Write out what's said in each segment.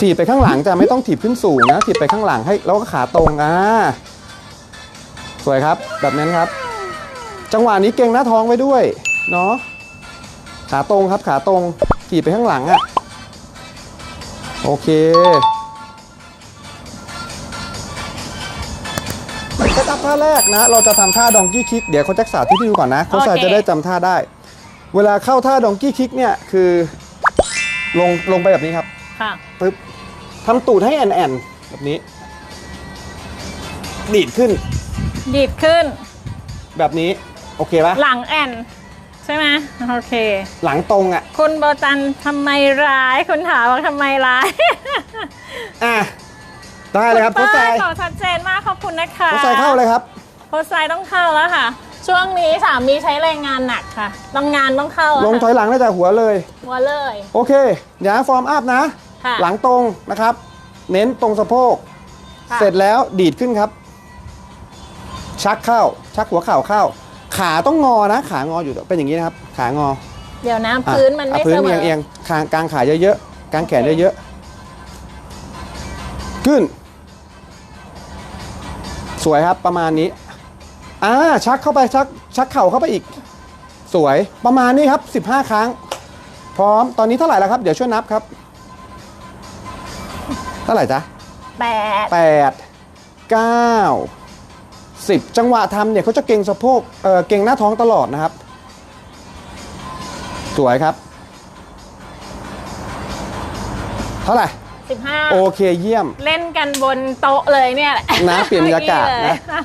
ถีบไปข้างหลังจะไม่ต้องถีบขึ้นสูงนะถีบไปข้างหลังให้แล้วก็ขาตรงอ่าสวยครับแบบนั้นครับ จังหวะนี้เก่งหน้าท้องไว้ด้วยเนาะขาตรงครับขาตรงถีบไปข้างหลังอะ่ะโอเคเซตอัพท่าแรกนะ เราจะทำท่าดองกี้คิกเดี๋ยวเขาจะสาธิตให้ดูก่อนนะโค้ชชายโอเคจะได้จำท่าได้ เวลาเข้าท่าดองกี้คิกเนี่ยคือลงลงไปแบบนี้ครับ ค่ะ ปึ๊บทำตูดให้แอนแอนๆแบบนี้ ดีดขึ้น ดีดขึ้น แบบนี้ โอเคปะหลังแอน ใช่ไหมโอเค หลังตรงอะ คุณโบจันทำไมร้าย คุณถามว่าทำไมร้าย อะ ได้เลยครับโค้ชณชาป้ยตอบชัดเจนมากขอบคุณนะคะโค้ชชายเข้าเลยครับโค้ชชายต้องเข้าแล้วค่ะ ช่วงนี้สามีใช้แรงงานหนักค่ะต้องงานต้องเข้า ลงถอยหลังได้จากหัวเลย หัวเลย โอเค เดี๋ยวฟอร์มอัพนะ ค่ะหลังตรงนะครับ เน้นตรงสะโพก ค่ะ เสร็จแล้วดีดขึ้นครับ ชักเข้า ชักหัวเข่าเข้า ขาต้องงอนะ ขางออยู่เป็นอย่างนี้นะครับ ขางอเดี๋ยวนะอะพื้นมันไม่อะพื้นเสมเอียองเอียงๆคางกลางขาเยอะๆกลางแขนโอเค เยอะๆขึ้น สวยครับประมาณนี้อ่าชักเข้าไปชักชักเข่าเข้าไปอีก สวยประมาณนี้ครับ 15 ครั้ง พร้อมตอนนี้เท่าไหร่แล้วครับ เดี๋ยวช่วยนับครับเท่าไหร่จ๊ะแปดแปดเก้าสิบจังหวะทำเนี่ยเขาจะเก่งสะโพกเออเก่งหน้าท้องตลอดนะครับ สวยครับ เท่าไหร่สิบห้าโอเคเยี่ยม เล่นกันบนโต๊ะเลยเนี่ยแหละนะเปลี่ยนบรรยากาศนะเมื่อกี้เลย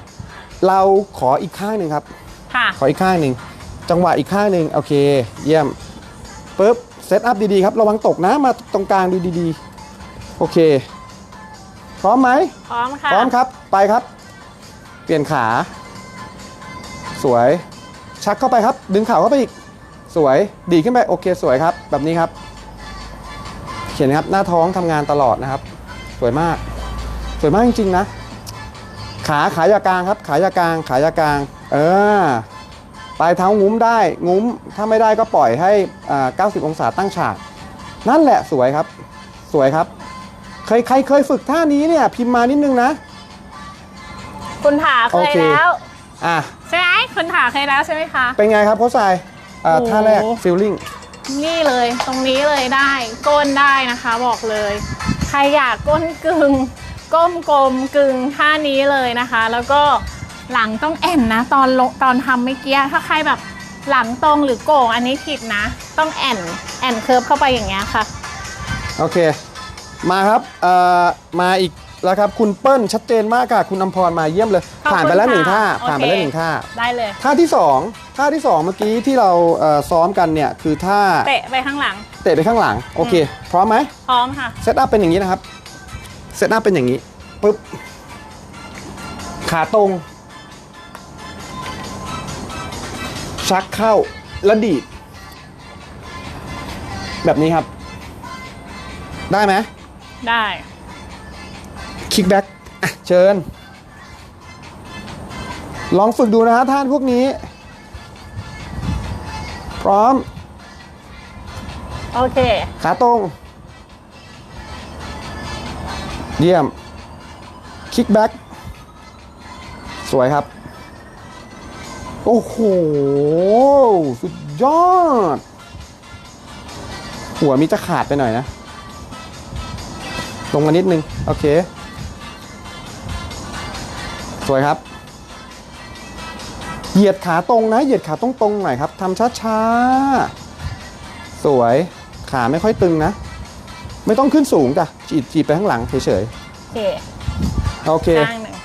เราขออีกข้างหนึ่งครับค่ะขออีกข้างหนึ่งจังหวะอีกข้างหนึ่งโอเค เยี่ยมปุ๊บเซตอัพดีๆครับ ระวังตกนะมาตรงกลางดูดีๆ โอเค พร้อมไหมพร้อมค่ะพร้อมครับไปครับ เปลี่ยนขา สวย ชักเข้าไปครับ ดึงเข่าเข้าไปอีก สวยดีดขึ้นไปโอเคสวยครับ แบบนี้ครับ เขียนครับหน้าท้องทำงานตลอดนะครับ สวยมาก สวยมากจริงๆนะ ขาขายากลางครับ ขายากลาง ขายากลาง เออปลายเท้างุ้มได้งุ้ม ถ้าไม่ได้ก็ปล่อยให้อ่า90 องศาตั้งฉาก นั่นแหละสวยครับ สวยครับ เคยใครเคยฝึกท่านี้เนี่ยพิมพ์มานิดนึงนะ คุณถาเคโอยเค แล้วอะใช่ไหมคุณถาเคยแล้วใช่ไหมคะ เป็นไงครับโค้ชชายอ่าโอ้ท่าแรกฟิลลิ่งนี่เลยตรงนี้เลยได้ก้นได้นะคะบอกเลย ใครอยากก้นกึงก้มกลมกึงท่านี้เลยนะคะ แล้วก็หลังต้องแอนนะ ตอนลงตอนทำเมื่อกี้ถ้าใครแบบหลังตรงหรือโก่งอันนี้ผิดนะ ต้องแอนแอนเคิร์ฟเข้าไปอย่างเงี้ยค่ะ โอเค มาครับเอ่อมาอีกแล้วครับคุณเปิ้ลชัดเจนมากค่ะ คุณอำพรมาเยี่ยมเลย ขอบคุณผ่านไปแล้วหนึ่งค่ะท่าโอเคผ่านไปแล้วหนึ่งท่า ได้เลย ท่าที่สองท่าที่สองเมื่อกี้ที่เราเอ่อซ้อมกันเนี่ยคือท่าเตะไปข้างหลัง เตะไปข้างหลังโอเคพร้อมไหมพร้อมค่ะ เซตอัพเป็นอย่างนี้นะครับเซตอัพเป็นอย่างนี้ปุ๊บขาตรง ชักเข้าแล้วดีดแบบนี้ครับ ได้ไหม ได้คิกแบ็กเชิญ ลองฝึกดูนะฮะท่านพวกนี้ พร้อม โอเค ขาตรง เยี่ยม คิกแบ็กสวยครับ โอ้โห สุดยอด หัวมีจะขาดไปหน่อยนะ ลงมานิดนึง โอเค สวยครับ เหยียดขาตรงนะ เหยียดขาตรงๆหน่อยครับทำช้าๆสวยขาไม่ค่อยตึงนะ ไม่ต้องขึ้นสูงจ้ะจีบจีบไปข้างหลังเฉยโอเคๆโอเค ข้างหนึ่ง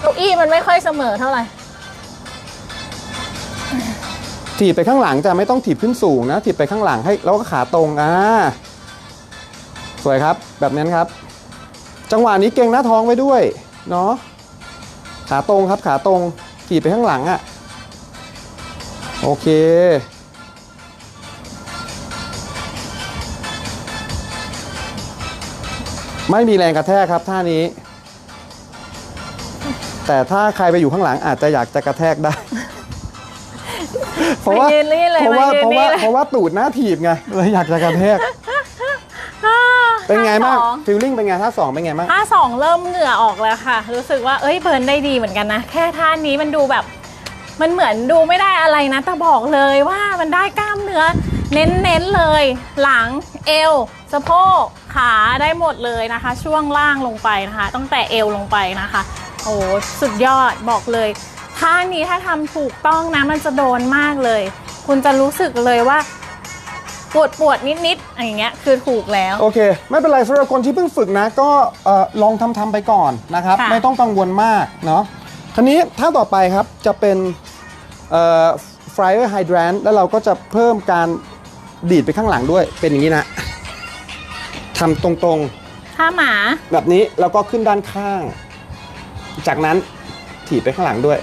เก้าอี้มันไม่ค่อยเสมอเท่าไหร่ ถีบไปข้างหลังจะไม่ต้องถีบขึ้นสูงนะ ถีบไปข้างหลังให้แล้วก็ขาตรงอ่าสวยครับแบบนั้นครับ จังหวะนี้เก่งหน้าท้องไว้ด้วยเนาะขาตรงครับขาตรงถีบไปข้างหลังอะ่ะโอเคไม่มีแรงกระแทกครับท่านี้ แต่ถ้าใครไปอยู่ข้างหลังอาจจะอยากจะกระแทกได้ ราะราะว่ามายืนนี่เลยเพราะว่ามายืนเพราะนี่ว่าเลย เพราะว่าตูดหน้าถีบไงเลยอยากจะกระแทกอ่าเป็นไงบ้างท่สอฟิลลิ่งเป็นไงท่าสองเป็นไงบ้าง ท่าสองเริ่มเหงื่อออกแล้วค่ะ รู้สึกว่าเอ้ยเบิร์นได้ดีเหมือนกันนะ แค่ท่านี้มันดูแบบ มันเหมือนดูไม่ได้อะไรนะ แต่บอกเลยว่ามันได้กล้ามเนื้อ เน้นๆเลย หลังเอวสะโพกขาได้หมดเลยนะคะ ช่วงล่างลงไปนะคะ ตั้งแต่เอวลงไปนะคะ โอ้สุดยอดบอกเลย ท่านี้ถ้าทำถูกต้องนะมันจะโดนมากเลย คุณจะรู้สึกเลยว่า ปวดปวดๆนิดๆอย่างเงี้ยคือถูกแล้ว โอเค ไม่เป็นไรสำหรับคนที่เพิ่งฝึกนะ ก็เอ่อลองทำทำไปก่อนนะครับ ค่ะ ไม่ต้องกังวลมากเนาะทีนี้ท่าต่อไปครับจะเป็นเอ่อ fryer hydrant แล้วเราก็จะเพิ่มการดีดไปข้างหลังด้วยเป็นอย่างนี้นะทำตรงท่าหมาๆแบบนี้แล้วก็ขึ้นด้านข้าง จากนั้นถีบไปข้างหลังด้วย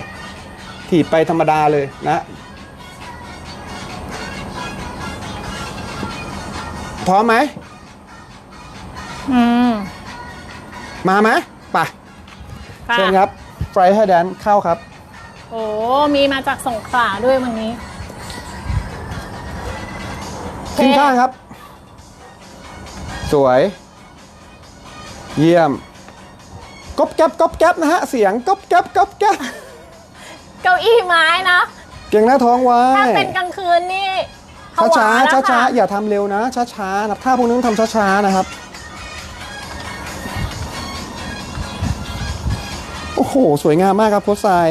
ถีบไปธรรมดาเลยนะพร้อมไหมอืมมาไหมไปค่ะเชิญครับไฟร์ไฮแดนเข้าครับ โอ้มีมาจากสงขลาด้วยวันนี้ ขึ้นข้างครับ สวย เยี่ยม ก๊อบแก๊บก๊อบแก๊บนะฮะ เสียงก๊อบแก๊บก๊อบแก๊บเก้าอี้ไม้นะ เก่งหน้าท้องไว้ ถ้าเป็นกลางคืนนี่ผช้าวาช้าแล้วช้าช้าค่ะๆอย่าทำเร็วนะ ช้าช้าๆนะถ้าพวกนี้ต้องทำช้าช้าๆนะครับ โอ้โห สวยงามมากครับโพสไซาย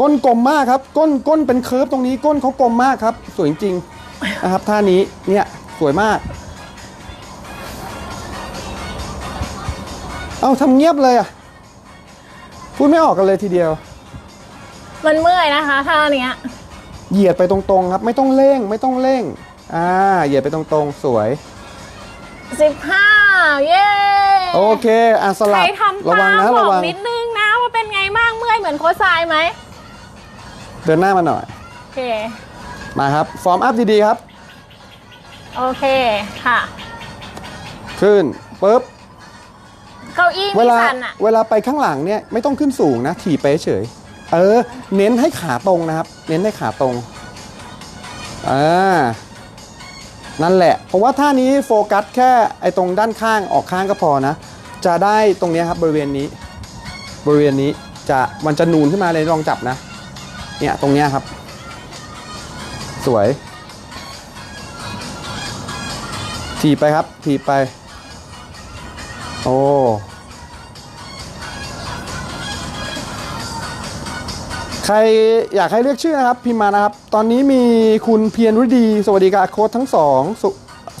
ก้นกลมมากครับ ก้นก้นเป็นเคิร์ฟตรงนี้ก้นเขากลมมากครับ สวยจริงๆนะครับท่านี้เนี่ยสวยมาก เอาทำเงียบเลยอะ พูดไม่ออกกันเลยทีเดียว มันเมื่อยนะคะท่าเนี้ย เหยียดไปตรงๆครับ ไม่ต้องเร่งไม่ต้องเร่ง อ่า เหยียดไปตรงๆสวยสิบห้าเย้โอเคอะสใครลับทำระวัตางมนะบระอกวังนิดนึงนะว่าเป็นไงบ้างเมื่อยเหมือนโคชทรายไหมเดินหน้ามาหน่อย โอเค มาครับ ฟอร์มอัพดีๆครับ โอเคค่ะ ขึ้นปุ๊บ เก้าอี้เวมีลาสันอะเวลาไปข้างหลังเนี่ยไม่ต้องขึ้นสูงนะถีบไปเฉยเออ เน้นให้ขาตรงนะครับ เน้นให้ขาตรงอ่านั่นแหละ เพราะว่าท่านี้โฟกัสแค่ไอ้ตรงด้านข้างออกข้างก็พอนะ จะได้ตรงเนี้ยครับบริเวณนี้ บริเวณนี้จะมันจะนูนขึ้นมาเลยลองจับนะ เนี่ยตรงเนี้ยครับ สวยถีบไปครับถีบไปโอ้ ใครอยากให้เรียกชื่อนะครับ พิมพ์มานะครับ ตอนนี้มีคุณเพียรฤดี สวัสดีกับโค้ชทั้งสองส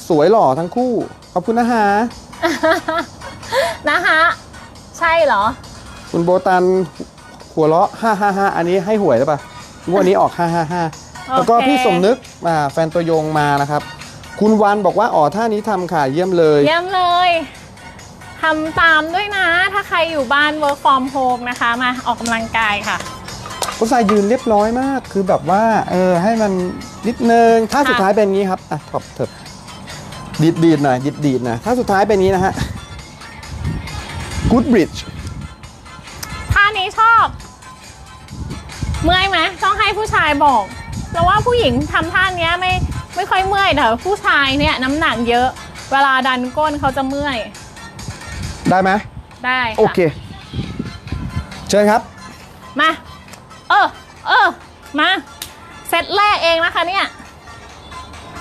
สวยหล่อทั้งคู่ ขอบคุณนะฮะ นะคะ ใช่เหรอ คุณโบตันหัวเราะห้าห้าห้าอันนี้ให้หวยหรือเปล่าวันนี้ออกห้าห้าห้าแล้วก็โอเคพี่สมนึกอ่าแฟนตัวยงมานะครับ คุณวันบอกว่าอ๋อท่านี้ทำค่ะเยี่ยมเลย เยี่ยมเลย ทำตามด้วยนะ ถ้าใครอยู่บ้าน work from home นะคะ มาออกกำลังกายค่ะผู้ชายยืนเรียบร้อยมาก คือแบบว่าเออให้มันนิดนึงท่าสุดท้ายเป็นอย่างนี้ครับอะถอบเถิบดีดดีดหน่อยดีดดีดหน่อยท่าสุดท้ายเป็นอย่างนี้นะฮะ good bridge ท่านี้ชอบ เมื่อยไหมต้องให้ผู้ชายบอกแต่ว่าผู้หญิงทำท่าเนี้ยไม่ไม่ค่อยเมื่อยแต่ผู้ชายเนี่ยน้ำหนักเยอะ เวลาดันก้นเขาจะเมื่อย ได้ไหมได้ค่ะโอเค เชิญครับ มา เออเออมาเซตแรกเองนะคะเนี่ย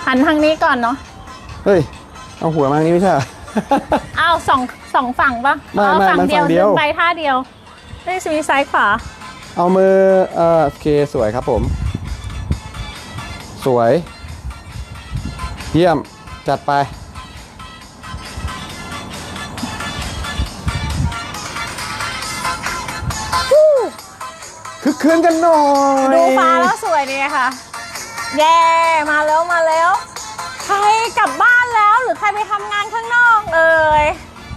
หันทางนี้ก่อนเนาะเฮ้ย เอาหัวมาทางนี้ไม่ใช่เหรอ เอาสองสองฝั่งปะไม่เอาไม่ฝั่งมันเดียวฝั่งเดียว ดึงไปท่าเดียวนี่จะมีซ้ายขวาเอามือเออโอเคสวยครับผม สวย เยี่ยมจัดไป คึกคืนกันหน่อยดูฟ้าแล้วสวยดีค่ะแย่มาแล้วมาแล้ว ใครกลับบ้านแล้วหรือใครไปทำงานข้างนอกเอ่ย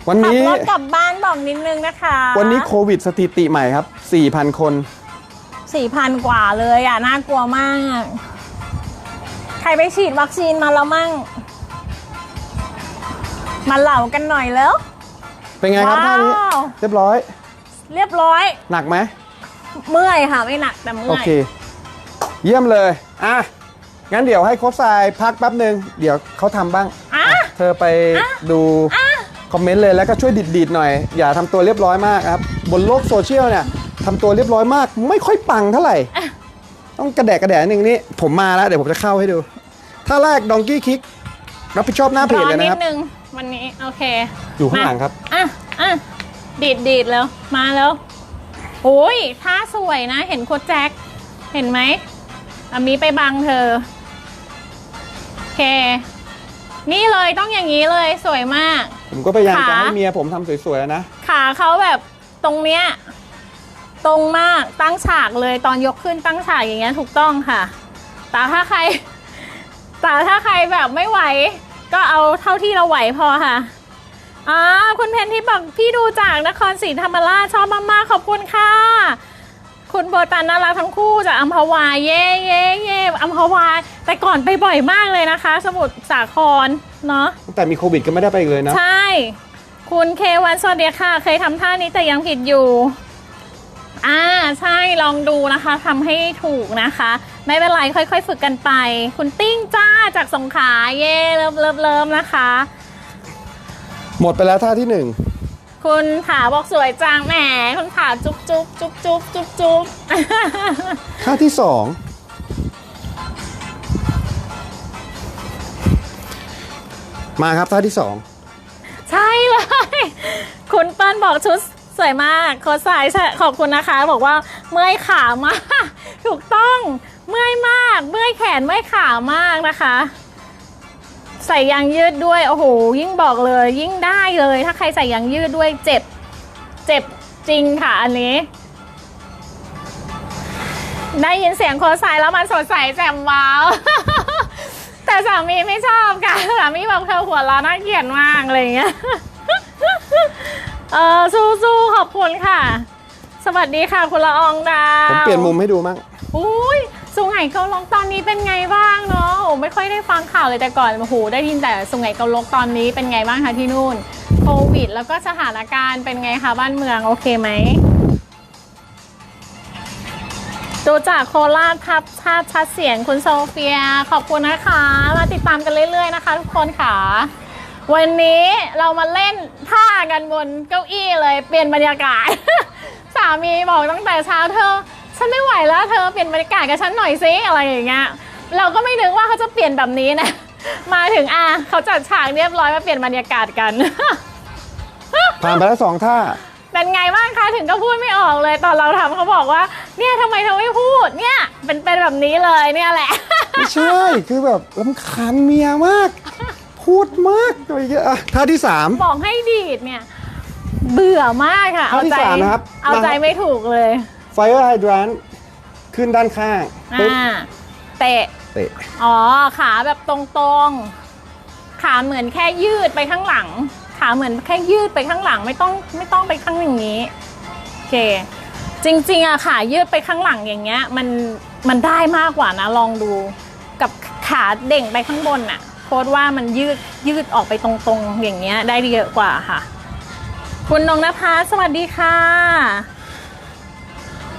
วันขับนี้ รถกลับบ้านบอกนิดนึงนะคะวันนี้โควิดสถิติใหม่ครับ 4,000 คน สี่พันกว่าเลยอะน่ากลัวมาก ใครไปฉีดวัคซีนมาแล้วมั่ง มาเหล่ากันหน่อยแล้ว เป็นไงครับท่านี้ ว้าว เรียบร้อย เรียบร้อย หนักไหม เมื่อยค่ะไม่หนักแต่เมื่โออย เค เยี่ยมเลย อะ งั้นเดี๋ยวให้โค้ชทรายพักแป๊บหนึ่งเดี๋ยวเขาทำบ้างอะอะเธอไปดูคอมเมนต์เลยแล้วก็ช่วยดิดๆหน่อย อย่าทำตัวเรียบร้อยมากครับ บนโลกโซเชียลเนี่ยทำตัวเรียบร้อยมาก ไม่ค่อยปังเท่าไหร่ ต้องกระแดกกระแดกหนึ่งนี่ผมมาแล้ว เดี๋ยวผมจะเข้าให้ดู ถ้าแรกดองกี้คิกรับผิดชอบหน้าเพจร้อเลยนินะดครับนึงวันนี้โอเคอยู่ข้างหลังครับ อะอะดีดดีดแล้วมาแล้ว โอ้ยท่าสวยนะ เห็นโคดแจ็ค เห็นไหมอามีไปบังเธอ โอเค นี่เลยต้องอย่างนี้เลยสวยมาก ผมก็พยายามจะขาให้เมียผมทำสวยๆแล้วนะ ขาเขาแบบตรงเนี้ย ตรงมากตั้งฉากเลยตอนยกขึ้นตั้งฉากอย่างเงี้ยถูกต้องค่ะ แต่ถ้าใคร แต่ถ้าใครแบบไม่ไหว ก็เอาเท่าที่เราไหวพอค่ะ อ่าคุณเพนที่บอกพี่ดูจากนครศรีธรรมราชชอบมากๆขอบคุณค่ะ คุณโบตันน่ารักทั้งคู่จากอัมพวาเย่เย่เย่อัมพวา แต่ก่อนไปบ่อยมากเลยนะคะ สมุทรสาครเนาะตั้งแต่มีโควิดก็ไม่ได้ไปอีกเลยนะ ใช่ คุณเควันสวัสดีค่ะ เคยทำท่านี้แต่ยังผิดอยู่อ่าใช่ลองดูนะคะทำให้ถูกนะคะ ไม่เป็นไรค่อยๆ ฝึกกันไป คุณติ้งจ้าจากสงขลาเย่เริ่มเริ่มเริ่มนะคะ หมดไปแล้วท่าที่หนึ่งคุณถาบอกสวยจังแหมคุณถาจุ๊บจุ๊บจุ๊บจุ๊บจุ๊บจุ๊บท่าที่สองมาครับท่าที่สองใช่เลย คุณเปิ้ลบอกชุดสวยมากโค้ชสายใช่ขอบคุณนะคะ บอกว่าเมื่อยขามาก ถูกต้องเมื่อยมาก เมื่อยแขนเมื่อยขามากนะคะ ใส่ยางยืดด้วย โอ้โห ยิ่งบอกเลย ยิ่งได้เลย ถ้าใครใส่ยางยืดด้วยเจ็บ เจ็บจริงค่ะอันนี้ ได้ยินเสียงโค้ชสายแล้วมันสดใสแจ่มว้าว แต่สามีไม่ชอบค่ะ สามีบอกเธอหัวเราะน่าเกลียดมากอะไรอย่างเงี้ย เออสู้ๆขอบคุณค่ะ สวัสดีค่ะคุณละอองดาวผมเปลี่ยนมุมให้ดูมั้งอุ้ย สุไหงเกาลกตอนนี้เป็นไงบ้างเนาะโอ้ไม่ค่อยได้ฟังข่าวเลยแต่ก่อนโอ้โหได้ยินแต่สุไหงเกาลกตอนนี้เป็นไงบ้างคะที่นู่นโควิด แล้วก็สถานการณ์เป็นไงคะบ้านเมืองโอเคไหมดูจากโคราชพับชาติชัดเสียงคุณโซเฟีย ขอบคุณนะคะ มาติดตามกันเรื่อยๆนะคะ ทุกคนค่ะ วันนี้เรามาเล่นท่ากันบนเก้าอี้เลยเปลี่ยนบรรยากาศ สามีบอกตั้งแต่เช้าเธอ ฉันไม่ไหวแล้วเธอเปลี่ยนบรรยากาศกับฉันหน่อยซิอะไรอย่างเงี้ยเราก็ไม่นึกว่าเขาจะเปลี่ยนแบบนี้นะ มาถึงอะเขาจัดฉากเรียบร้อยมาเปลี่ยนบรรยากาศกัน ผ่านไปแล้วสองท่าเป็นไงบ้างคะถึงก็พูดไม่ออกเลยตอนเราทำเขาบอกว่า เนี่ยทำไมเธอไม่พูดเนี่ยเป็นเป็นแบบนี้เลยเนี่ยแหละ ไม่ใช่คือแบบลำคาญเมียมาก พูดมากอะไรอย่างเงี้ยอะท่าที่สาม บอกให้ดีดเนี่ย เบื่อมากค่ะข้อเอาที่ใจสามนะครับ เอาใจมาครับไม่ถูกเลย Fire Hydrant ขึ้นด้านข้างปึ๊บอ่าเตะ เตะอ๋อ ขาแบบตรงๆ ขาเหมือนแค่ยืดไปข้างหลัง ขาเหมือนแค่ยืดไปข้างหลังไม่ต้องไม่ต้องไปข้างอย่างนี้โอเค จริงๆอะขายืดไปข้างหลังอย่างเงี้ย มันมันได้มากกว่านะลองดู กับขาเด่งไปข้างบนอะโค้ดว่ามันยืดยืดออกไปตรงๆ อย่างเงี้ยได้เยอะกว่าค่ะ คุณนงนภาสวัสดีค่ะ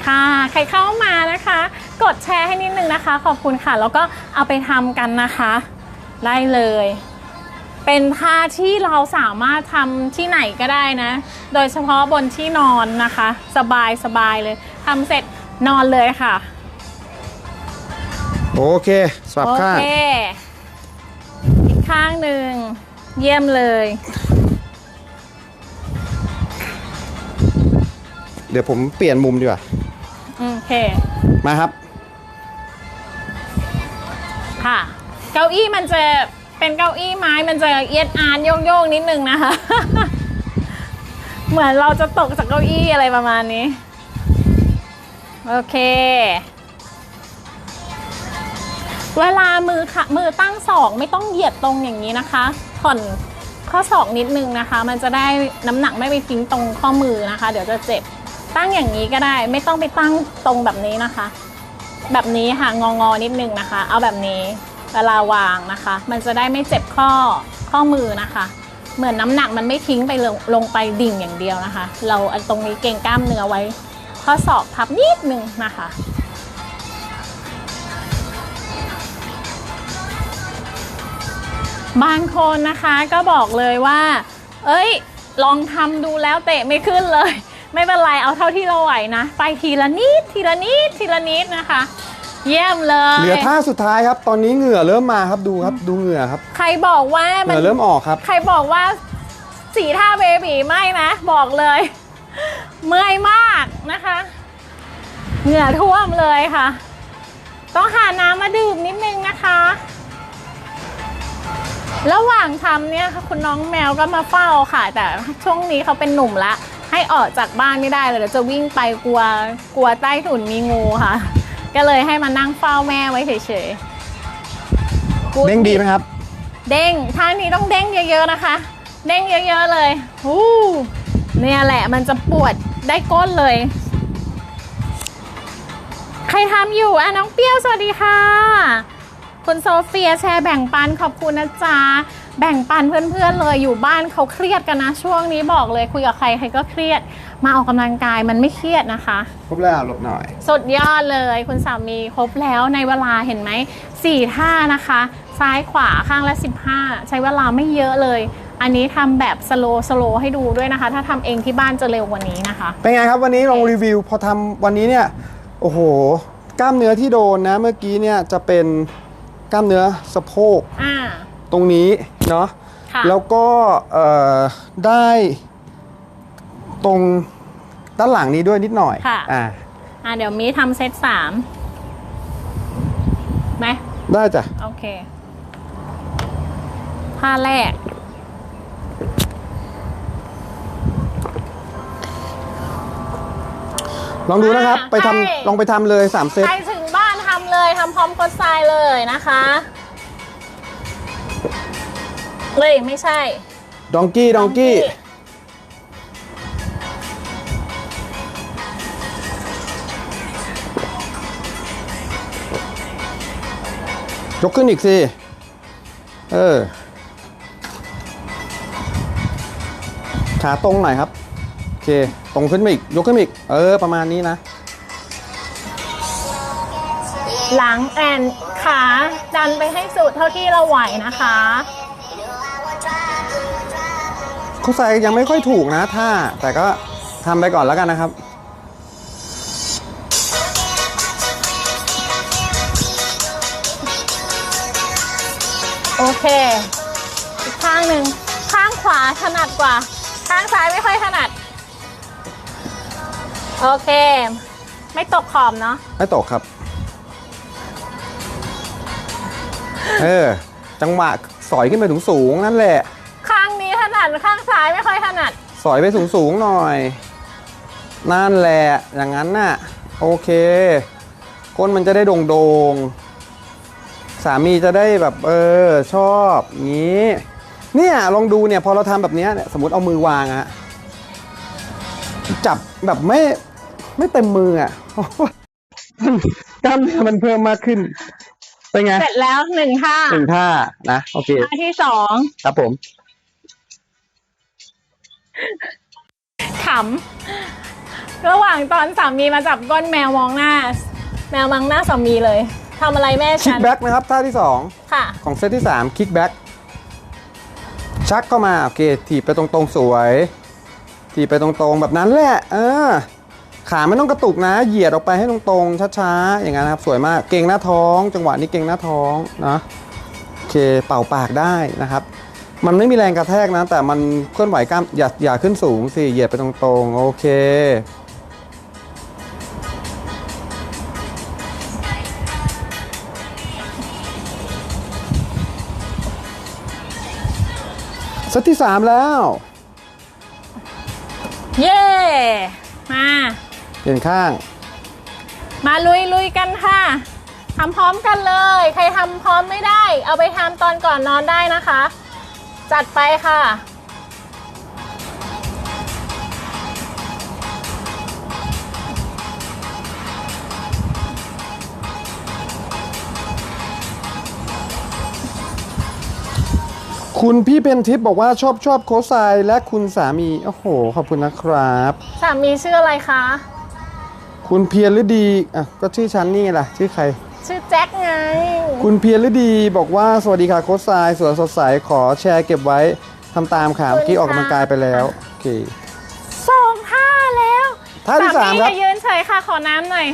ค่ะ ใครเข้ามานะคะ กดแชร์ให้นิดนึงนะคะ ขอบคุณค่ะ แล้วก็เอาไปทำกันนะคะ ได้เลย เป็นท่าที่เราสามารถทำที่ไหนก็ได้นะ โดยเฉพาะบนที่นอนนะคะ สบายสบายเลยทำเสร็จนอนเลยค่ะ โอเคสลับโอข้างเคอีกข้างหนึ่งเยี่ยมเลยเดี๋ยวผมเปลี่ยนมุมดีกว่า โอเค มาครับ ค่ะ เก้าอี้มันจะเป็นเก้าอี้ไม้มันจะเอียดอาร์โยกโยกๆนิดนึงนะคะ เหมือนเราจะตกจากเก้าอี้อะไรประมาณนี้ โอเค เวลามือค่ะมือตั้งศอกไม่ต้องเหยียดตรงอย่างนี้นะคะผ่อนข้อศอกนิดนึงนะคะ มันจะได้น้ำหนักไม่ไปทิ้งตรงข้อมือนะคะ เดี๋ยวจะเจ็บ ตั้งอย่างนี้ก็ได้ ไม่ต้องไปตั้งตรงแบบนี้นะคะ แบบนี้ค่ะงองอๆนิดนึงนะคะ เอาแบบนี้เวลาวางนะคะ มันจะได้ไม่เจ็บข้อข้อมือนะคะ เหมือนน้ำหนักมันไม่ทิ้งไปลงลงไปดิ่งอย่างเดียวนะคะ เราอันตรงนี้เก่งกล้ามเนื้อไว้ ข้อศอกพับนิดนึงนะคะบางคนนะคะก็บอกเลยว่า เอ้ย ลองทำดูแล้วเตะไม่ขึ้นเลย ไม่เป็นไรเอาเท่าที่เราไหวนะ ไปทีละนิดทีละนิดทีละนิดนะคะ เยี่ยมเลย เหลือท่าสุดท้ายครับ ตอนนี้เหงื่อเริ่มมาครับดูครับดูเหงื่อครับ ใครบอกว่าเหมันงื่อเริ่มออกครับ ใครบอกว่าสีท่าเบบีไม่นะบอกเลย เมื่อยมากนะคะ เหงื่อท่วมเลยค่ะ ต้องหาน้ำมาดื่มนิดนึงนะคะ ระหว่างทำเนี่ยค่ะคุณน้องแมวก็มาเฝ้าค่ะ แต่ช่วงนี้เขาเป็นหนุ่มละ ให้ออกจากบ้านไม่ได้เลยเดี๋ยวจะวิ่งไปกลัวกลัวใต้ถุนมีงูค่ะ ก็เลยให้มานั่งเฝ้าแม่ไว้เฉยๆเด้งดีไหมครับ เด้งท่านี้ต้องเด้งเยอะๆนะคะ เด้งเยอะๆเลยอู้เนี่ยแหละมันจะปวดได้ก้นเลย ใครทำอยู่อะน้องเปรี้ยวสวัสดีค่ะ คุณโซเฟียแชร์แบ่งปันขอบคุณนะจ๊ะ แบ่งปันเพื่อนๆเลยอยู่บ้านเขาเครียดกันนะ ช่วงนี้บอกเลยคุยกับใครใครก็เครียด มาออกกำลังกายมันไม่เครียดนะคะ ครบแล้วหลบหน่อย สุดยอดเลยคุณสามีครบแล้วในเวลาเห็นไหมสี่ท่านะคะ ซ้ายขวาข้างละ 15 ใช้เวลาไม่เยอะเลย อันนี้ทำแบบสโลสโลให้ดูด้วยนะคะ ถ้าทำเองที่บ้านจะเร็วกว่านี้นะคะ เป็นไงครับวันนี้ลองรีวิวพอทำวันนี้เนี่ยโอ้โห กล้ามเนื้อที่โดนนะเมื่อกี้เนี่ยจะเป็นกล้ามเนื้อสะโพกอ่า ตรงนี้เนาะค่ะแล้วก็เอ่อได้ตรงด้านหลังนี้ด้วยนิดหน่อยค่ะอ่าอ่าเดี๋ยวมีทำเซตสามไหมได้จ้ะ โอเคท่าแรก ลองดูนะครับอ่าไปทำใช่ลองไปทำเลยสามเซต ไปถึงบ้านทำเลยทำพร้อมกดทรายเลยนะคะ เฮ้ยไม่ใช่ ดองกี้ดองกี้ยกขึ้นอีกสิ เออ ขาตรงหน่อยครับ โอเค ตรงขึ้นมาอีก ยกขึ้นมาอีก เออ ประมาณนี้นะหลังแอน ขาดันไปให้สุดเท่าที่เราไหวนะคะเขาใส่ยังไม่ค่อยถูกนะท่าแต่ก็ทำไปก่อนแล้วกันนะครับ โอเคอีกข้างหนึ่งข้างขวาถนัดกว่า ข้างซ้ายไม่ค่อยถนัด โอเค ไม่ตกขอบเนาะไม่ตกครับ เออ จังหวะสอยขึ้นไปถึงสูงๆนั่นแหละ ข้างนี้ถนัดข้างซ้ายไม่ค่อยถนัด สอยไปสูงสูงๆหน่อย นั่นแหละ อย่างนั้นน่ะ โอเค ก้นมันจะได้โด่งๆสามีจะได้แบบเออชอบงี้ เนี่ยลองดูเนี่ยพอเราทำแบบเนี้ยเนี่ยสมมติเอามือวางอะจับแบบไม่ไม่เต็มมืออะกล้ามเนื้อมันเพิ่มมากขึ้น เป็นไงเสร็จแล้วหนึ่งท่าหนึ่งท่านะโอเคท่าที่สองครับผมขำระหว่างตอนสามีมาจับก้นแมวมองหน้า แมวมองหน้าสามีเลยทำอะไรแม่คิฉักนแบ็กนะครับท่าที่สองค่ะของเซตที่3คิกแบ็กชักเข้ามา โอเคถีบไปตรงๆสวยถีบไปตรงๆแบบนั้นแหละ เออ ขาไม่ต้องกระตุกนะ เหยียดออกไปให้ตรงๆช้าๆอย่างนั้นนะครับ สวยมากเก่งหน้าท้อง จังหวะนี้เก่งหน้าท้องนะโอเคเป่าปากได้นะครับ มันไม่มีแรงกระแทกนะ แต่มันเคลื่อนไหวกล้ามอย่าอย่าขึ้นสูงสิเหยียดไปตรงๆ โอเคเซตที่ 3 แล้ว เย้ มา เปลี่ยนข้าง มาลุยลุยกันค่ะทำพร้อมกันเลย ใครทำพร้อมไม่ได้ เอาไปทำตอนก่อนนอนได้นะคะ จัดไปค่ะคุณพี่เพนทิปบอกว่าชอบชอบโค้ชไซและคุณสามี โอ้โห ขอบคุณนะครับ สามีชื่ออะไรคะ คุณเพียรฤดีอะก็ชื่อฉันนี่ไงล่ะ ชื่อใคร ชื่อแจ็คไง คุณเพียรฤดีบอกว่าสวัสดีค่ะโค้ชทรายสวยสดใสขอแชร์เก็บไว้ทำตามค่ะเมื่อกี้ออกกำลังกายไปแล้วโอเค สองท่าแล้วท่าที่สามครับ อย่ายืนเฉยค่ะ ขอน้ำหน่อย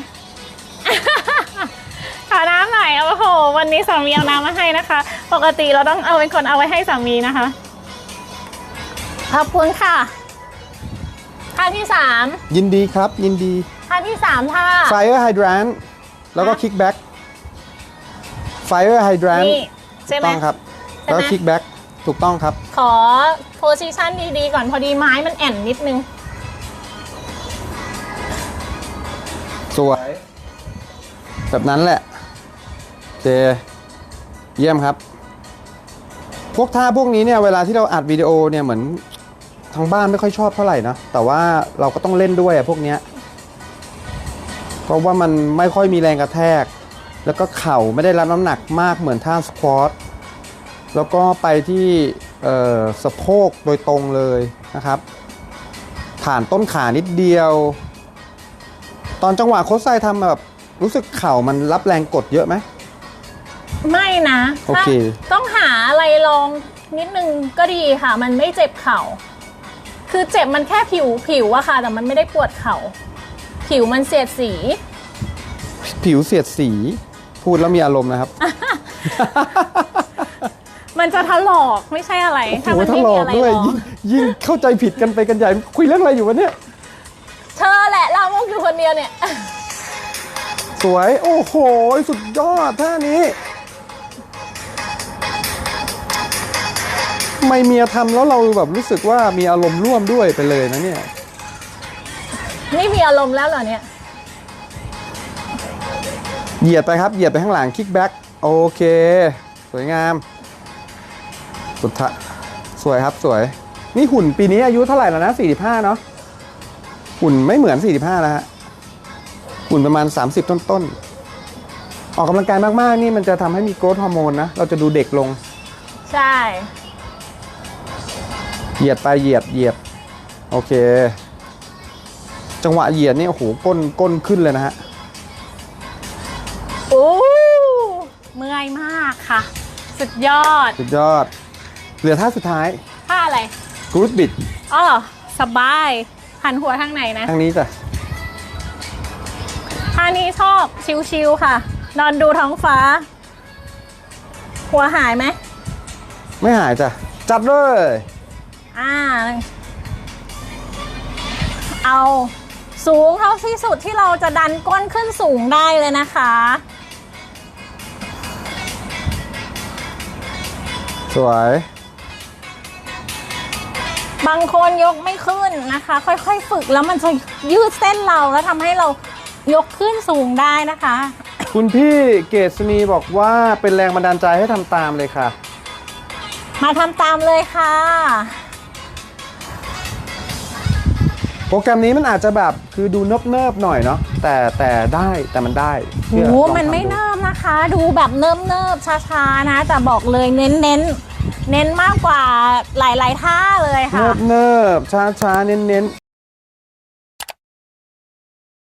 ขอน้ำหน่อยโอ้โห วันนี้สามีเอาน้ำมาให้นะคะ ปกติเราต้องเอาเป็นคนเอาไว้ให้สามีนะคะ ขอบคุณค่ะท่าที่สามยินดีครับ ยินดี ท่าที่สามท่า Fire Hydrant แล้วก็ฮะ Kickback Fire Hydrant นี่ใช่ถูกไหม ต้องครับ ใช่ไหม แล้วก็ Kickback ถูกต้องครับ ขอโพซิชันดีๆ ก่อนพอดีไม้มันแอนนิดนึง สวย แบบนั้นแหละ เจ เยี่ยมครับ พวกท่าพวกนี้เนี่ยเวลาที่เราอัดวิดีโอเนี่ยเหมือนทางบ้านไม่ค่อยชอบเท่าไหร่นะ แต่ว่าเราก็ต้องเล่นด้วยอะพวกเนี้ย เพราะว่ามันไม่ค่อยมีแรงกระแทก แล้วก็เข่าไม่ได้รับน้ำหนักมากเหมือนท่าสควอตแล้วก็ไปที่เอ่อสะโพกโดยตรงเลยนะครับ ผ่านต้นขานิดเดียว ตอนจังหวะโค้ชไซทำแบบรู้สึกเข่ามันรับแรงกดเยอะไหมไม่นะโอเคถ้าต้องหาอะไรลองนิดนึงก็ดีค่ะ มันไม่เจ็บเข่า คือเจ็บมันแค่ผิวผิวอะค่ะ แต่มันไม่ได้ปวดเข่า ผิวมันเสียดสี ผิวเสียดสี พูดแล้วมีอารมณ์นะครับ มันจะถลอกไม่ใช่อะไร ถ้าโอ้มัยนถ้าไม่หลมีอกอะไรด้วยลองยิ่งยิ่งเข้าใจผิดกันไปกันใหญ่ คุยเรื่องอะไรอยู่วะเนี่ยเธอแหละลามกอยู่คนเดียวเนี่ย สวยโอ้โห สุดยอดท่านี้ทำไมเมียทำแล้วเราแบบรู้สึกว่ามีอารมณ์ร่วมด้วยไปเลยนะเนี่ย นี่มีอารมณ์แล้วเหรอเนี่ย เหยียดไปครับ เหยียดไปข้างหลังคิกแบ็กโอเค สวยงาม สุดทะสวยครับสวย นี่หุ่นปีนี้อายุเท่าไหร่แล้วนะ45 เนาะหุ่นไม่เหมือน 45 แล้วฮะ หุ่นประมาณ 30 ต้นๆ ออกกำลังกายมาก ๆ นี่มันจะทำให้มีโกรทฮอร์โมนนะ เราจะดูเด็กลง ใช่ เหยียดไปเหยียดเหยียด โอเค จังหวะเหยียดนี่โอ้โหก้นก้นขึ้นเลยนะฮะโอ้เมื่อยมากค่ะ สุดยอด สุดยอด เหลือท่าสุดท้ายท่าอะไรกรูดบิดอ๋อสบาย หันหัวทางไหนนะ ทางนี้จ้ะท่านี้ชอบชิวๆค่ะ นอนดูท้องฟ้า หัวหายไหม ไม่หายจ้ะ จัดเลย อ่า เอา สูงเท่าที่สุดที่เราจะดันก้นขึ้นสูงได้เลยนะคะ สวย บางคนยกไม่ขึ้นนะคะ ค่อยๆ ฝึกแล้วมันจะยืดเส้นเราแล้วทำให้เรายกขึ้นสูงได้นะคะ คุณพี่เกษณีบอกว่าเป็นแรงบันดาลใจให้ทำตามเลยค่ะ มาทำตามเลยค่ะ โปรแกรมนี้มันอาจจะแบบคือดูเนิบๆหน่อยเนาะแต่แต่ได้แต่มันได้โอ้เชื่อโหลองมันไม่ทำดู เนิบนะคะ ดูแบบเนิบเนิบๆช้าๆนะ แต่บอกเลยเน้นเน้นๆเน้นมากกว่าหลายๆท่าเลยค่ะ เนิบเนิบช้าช้าๆเน้นเน้น